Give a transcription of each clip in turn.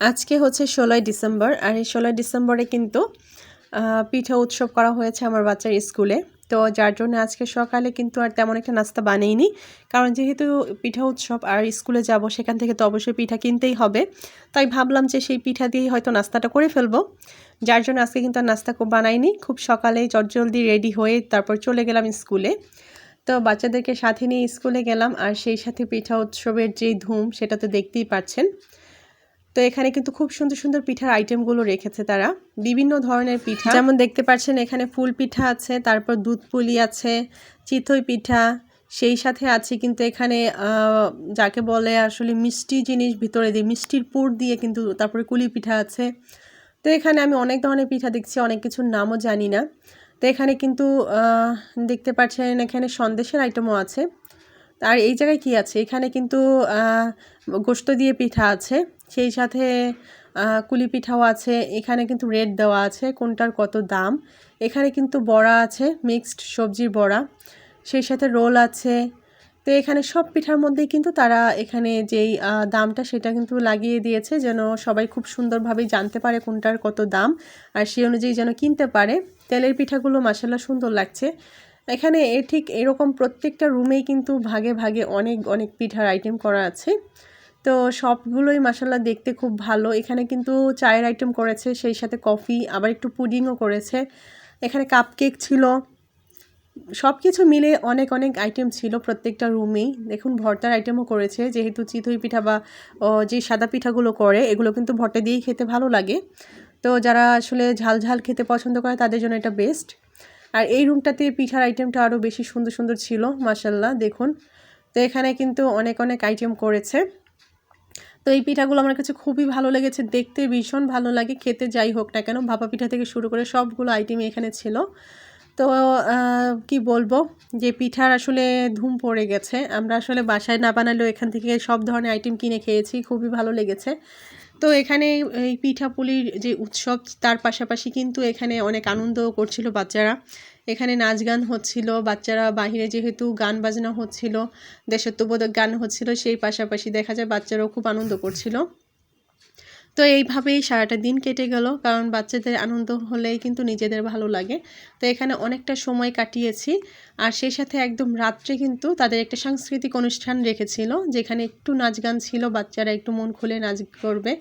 আজকে হচ্ছে ষোলোই ডিসেম্বর আর এই ষোলোই ডিসেম্বরে কিন্তু পিঠা উৎসব করা হয়েছে আমার বাচ্চার স্কুলে। তো যার জন্য আজকে সকালে কিন্তু আর তেমন একটা নাস্তা বানাইনি। কারণ যেহেতু পিঠা উৎসব আর স্কুলে যাব, সেখান থেকে তো অবশ্যই পিঠা কিনতেই হবে। তাই ভাবলাম যে সেই পিঠা দিয়েই হয়তো নাস্তাটা করে ফেলব। যার জন্য আজকে কিন্তু আর নাস্তা খুব বানাইনি। খুব সকালে জলদি রেডি হয়ে তারপর চলে গেলাম স্কুলে। তো বাচ্চাদেরকে সাথে নিয়ে স্কুলে গেলাম। আর সেই সাথে পিঠা উৎসবের যেই ধুম, সেটা তো দেখতেই পাচ্ছেন তো এখানে কিন্তু খুব সুন্দর সুন্দর পিঠার আইটেমগুলো রেখেছে তারা। বিভিন্ন ধরনের পিঠা। যেমন দেখতে পাচ্ছেন এখানে ফুল পিঠা আছে, তারপর দুধ পুলি আছে, চিতই পিঠা, সেই সাথে আছে কিন্তু এখানে যাকে বলে আসলে মিষ্টি জিনিস ভিতরে দিয়ে, মিষ্টির পুর দিয়ে কিন্তু তারপরে কুলি পিঠা আছে। তো এখানে আমি অনেক ধরনের পিঠা দেখছি, অনেক কিছুর নামও জানি না। তো এখানে কিন্তু দেখতে পাচ্ছেন এখানে সন্দেশের আইটেমও আছে। আর এই জায়গায় কি আছে? এখানে কিন্তু গোস্ত দিয়ে পিঠা আছে। সেই সাথে কুলি পিঠাও আছে। এখানে কিন্তু রেট দেওয়া আছে, কোনটার কত দাম। এখানে কিন্তু বড়া আছে, মিক্সড সবজির বড়া। সেই সাথে রোল আছে। তো এখানে সব পিঠার মধ্যেই কিন্তু তারা এখানে যেই দামটা সেটা কিন্তু লাগিয়ে দিয়েছে, যেন সবাই খুব সুন্দরভাবে জানতে পারে কোনটার কত দাম। আর সেই অনুযায়ী যেন কিনতে পারে। তেলের পিঠাগুলো মাসাল্লাহ সুন্দর লাগছে। এখানে এ ঠিক এরকম প্রত্যেকটা রুমেই কিন্তু ভাগে ভাগে অনেক অনেক পিঠার আইটেম করা আছে। তো সবগুলোই মাসাল্লাহ দেখতে খুব ভালো। এখানে কিন্তু চায়ের আইটেম করেছে, সেই সাথে কফি আবার একটু পুডিংও করেছে। এখানে কাপ কেক ছিল। সব কিছু মিলে অনেক অনেক আইটেম ছিল প্রত্যেকটা রুমেই দেখুন, ভর্তার আইটেমও করেছে। যেহেতু চিতই পিঠা বা যে সাদা পিঠাগুলো করে, এগুলো কিন্তু ভর্তা দিয়েই খেতে ভালো লাগে। তো যারা আসলে ঝাল ঝাল খেতে পছন্দ করে, তাদের জন্য এটা বেস্ট আর এই রুমটাতে পিঠার আইটেমটা আরও বেশি সুন্দর সুন্দর ছিল মাসাল্লাহ দেখুন। তো এখানে কিন্তু অনেক অনেক আইটেম করেছে। তো এই পিঠাগুলো আমার কাছে খুবই ভালো লেগেছে, দেখতে ভীষণ ভালো লাগে, খেতে যাই হোক না কেন, ভাপা পিঠা থেকে শুরু করে সবগুলো আইটেমই এখানে ছিল। তো কি বলব, যে পিঠার আসলে ধুম পড়ে গেছে, আমরা আসলে বাসায় না বানালেও এখান থেকে সব ধরনের আইটেম কিনে খেয়েছি, খুবই ভালো লেগেছে। তো এখানে এই পিঠাপুলির যে উৎসব, তার পাশাপাশি কিন্তু এখানে অনেক আনন্দ করছিল বাচ্চারা। এখানে নাচ গান হচ্ছিল, বাচ্চারা বাহিরে যেহেতু গান বাজনা হচ্ছিল, দেশাত্মবোধক গান হচ্ছিল, সেই পাশাপাশি দেখা যায় বাচ্চারাও খুব আনন্দ করছিল। তো এইভাবেই সারাটা দিন কেটে গেল। কারণ বাচ্চাদের আনন্দ হলেই কিন্তু নিজেদের ভালো লাগে। তো এখানে অনেকটা সময় কাটিয়েছি। আর সেই সাথে একদম রাত্রে কিন্তু তাদের একটা সাংস্কৃতিক অনুষ্ঠান রেখেছিল, যেখানে একটু নাচ গান ছিল, বাচ্চারা একটু মন খুলে নাচ করবে।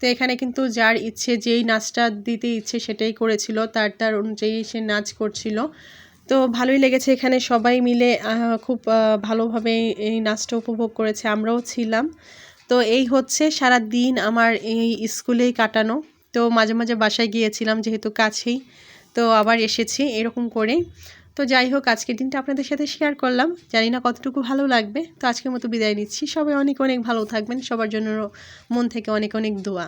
তো এখানে কিন্তু যার ইচ্ছে, যেই নাচটা দিতে ইচ্ছে সেটাই করেছিল, তার তার অনুযায়ী সে নাচ করছিল। তো ভালোই লেগেছে এখানে সবাই মিলে খুব ভালোভাবে এই নাচটা উপভোগ করেছে। আমরাও ছিলাম। তো এই হচ্ছে সারা দিন আমার এই স্কুলেই কাটানো। তো মাঝে মাঝে বাসায় গিয়েছিলাম যেহেতু কাছেই। তো আবার এসেছি এরকম করে তো যাই হোক, আজকের দিনটা আপনাদের সাথে শেয়ার করলাম। জানি না কতটুকু ভালো লাগবে। তো আজকের মতো বিদায় নিচ্ছি। সবাই অনেক অনেক ভালো থাকবেন। সবার জন্য মন থেকে অনেক অনেক দোয়া।